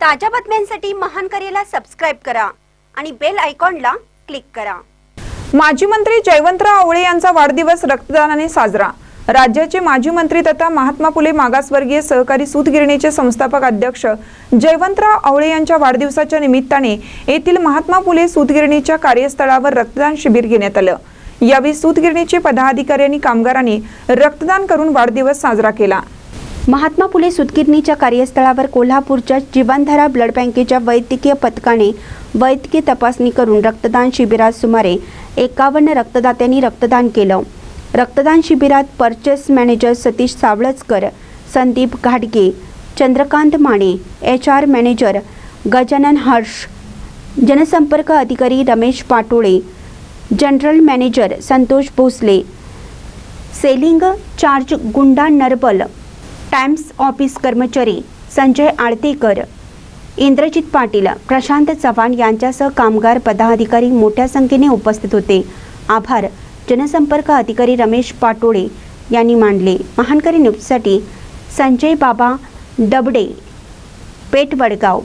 ताज्या बातम्यांसाठी महान करेला सबस्क्राईब करा आणि बेल आयकॉनला क्लिक करा. माजी मंत्री जयवंतराव आवळे यांचा वाढदिवस रक्तदानाने साजरा. राज्याचे माजी मंत्री तथा महात्मा फुले मागासवर्गीय सहकारी सूतगिरणीचे संस्थापक अध्यक्ष जयवंतराव आवळे यांच्या वाढदिवसाच्या निमित्ताने येथील महात्मा फुले सूतगिरणीच्या कार्यस्थळावर रक्तदान शिबिर घेण्यात आलं. यावेळी सूतगिरणीचे पदाधिकारी आणि कामगारांनी रक्तदान करून वाढदिवस साजरा केला. महात्मा फुले सुतगिरणीच्या कार्यस्थळावर कोल्हापूरच्या जीवनधारा ब्लड बँकेच्या वैद्यकीय पथकाने वैद्यकीय तपासणी करून रक्तदान शिबिरात सुमारे एकावन्न रक्तदात्यांनी रक्तदान केलं. रक्तदान शिबिरात परचेस मॅनेजर सतीश सावळजकर संदीप घाटगे Chandrakant Mane H R manager Gajanan Harsh जनसंपर्क अधिकारी Ramesh Patole general manager Santosh Bhosale selling charge गुंडा नरबल टाइम्स ऑफिस कर्मचारी संजय आळतेकर इंद्रजित पाटील प्रशांत चव्हाण यांच्यासह कामगार पदाधिकारी मोठ्या संख्येने उपस्थित होते. आभार. जनसंपर्क अधिकारी रमेश पाटोळे यांनी मांडले. महानकरी न्यूजसाठी संजय बाबा दबडे पेठ वडगाव.